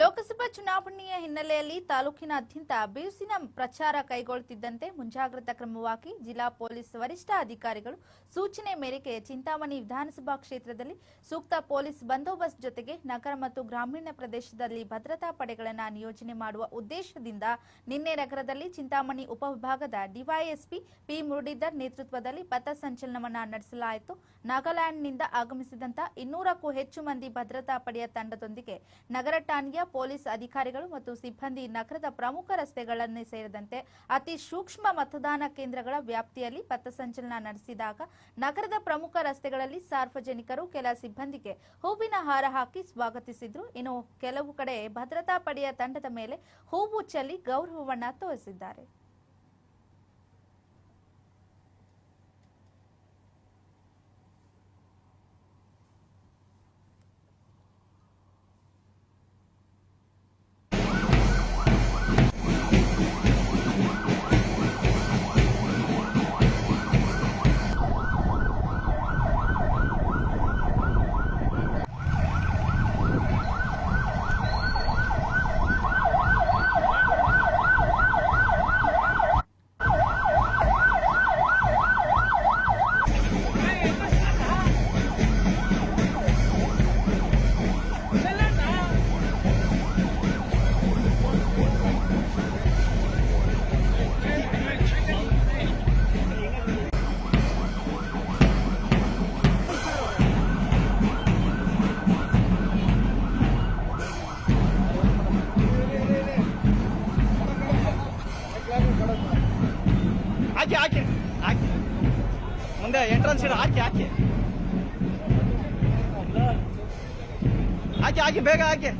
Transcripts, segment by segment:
ಲೋಕಸಭಾ ಚುನಾವಣೆಯ ಹಿನ್ನೆಲೆಯಲ್ಲಿ ತಾಲೂಕಿನಾದ್ಯಂತ ಬಿರುಸಿನ ಪ್ರಚಾರ ಕೈಗೊಳ್ಳುತ್ತಿದ್ದಂತೆ ಮುಂಜಾಗ್ರತಾ ಕ್ರಮವಾಗಿ ಜಿಲ್ಲಾ ಪೊಲೀಸ್ ವರಿಷ್ಠ ಅಧಿಕಾರಿಗಳು ಸೂಚನೆ ಮೇರೆಗೆ ಚಿಂತಾಮಣಿ ವಿಧಾನಸಭಾ ಕ್ಷೇತ್ರದಲ್ಲಿ ಸೂಕ್ತ ಪೊಲೀಸ್ ಬಂದೋಬಸ್ತ್ ಜೊತೆಗೆ ನಗರ ಮತ್ತು ಗ್ರಾಮೀಣ ಪ್ರದೇಶದಲ್ಲಿ ಭದ್ರತಾ ಪಡೆಗಳನ್ನು ನಿಯೋಜನೆ ಮಾಡುವ ಉದ್ದೇಶದಿಂದ ನಿನ್ನೆ ನಗರದಲ್ಲಿ ಚಿಂತಾಮಣಿ ಉಪವಿಭಾಗದ ಡಿವೈಎಸ್ಪಿ ಪಿ ಮುರಳೀಧರ್ ನೇತೃತ್ವದಲ್ಲಿ ಪಥಸಂಚಲನವನ್ನ ನಡೆಸಲಾಯಿತು. ನಾಗಾಲ್ಯಾಂಡ್ನಿಂದ ಆಗಮಿಸಿದಂತ ಇನ್ನೂರಕ್ಕೂ ಹೆಚ್ಚು ಮಂದಿ ಭದ್ರತಾ ಪಡೆಯ ತಂಡದೊಂದಿಗೆ ನಗರ ಠಾಣೆಯ ಪೊಲೀಸ್ ಅಧಿಕಾರಿಗಳು ಮತ್ತು ಸಿಬ್ಬಂದಿ ನಗರದ ಪ್ರಮುಖ ರಸ್ತೆಗಳನ್ನೇ ಸೇರಿದಂತೆ ಅತಿ ಸೂಕ್ಷ್ಮ ಮತದಾನ ಕೇಂದ್ರಗಳ ವ್ಯಾಪ್ತಿಯಲ್ಲಿ ಪಥಸಂಚಲನ ನಡೆಸಿದಾಗ ನಗರದ ಪ್ರಮುಖ ರಸ್ತೆಗಳಲ್ಲಿ ಸಾರ್ವಜನಿಕರು ಕೆಲ ಸಿಬ್ಬಂದಿಗೆ ಹೂವಿನ ಹಾರ ಹಾಕಿ ಸ್ವಾಗತಿಸಿದ್ರು. ಇನ್ನು ಕೆಲವು ಕಡೆ ಭದ್ರತಾ ಪಡೆಯ ತಂಡದ ಮೇಲೆ ಹೂವು ಚೆಲ್ಲಿ ಗೌರವವನ್ನ ತೋರಿಸಿದ್ದಾರೆ. ಹಾಕಿ ಹಾಕಿ ಮುಂದೆ ಎಂಟ್ರೆನ್ಸ್ ಇರೋ ಹಾಕಿ ಹಾಕಿ ಹಾಕಿ ಹಾಕಿ ಬೇಗ ಹಾಕಿ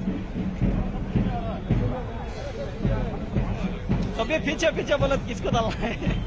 सभी पीछे पीछे बोलो किसको डालना है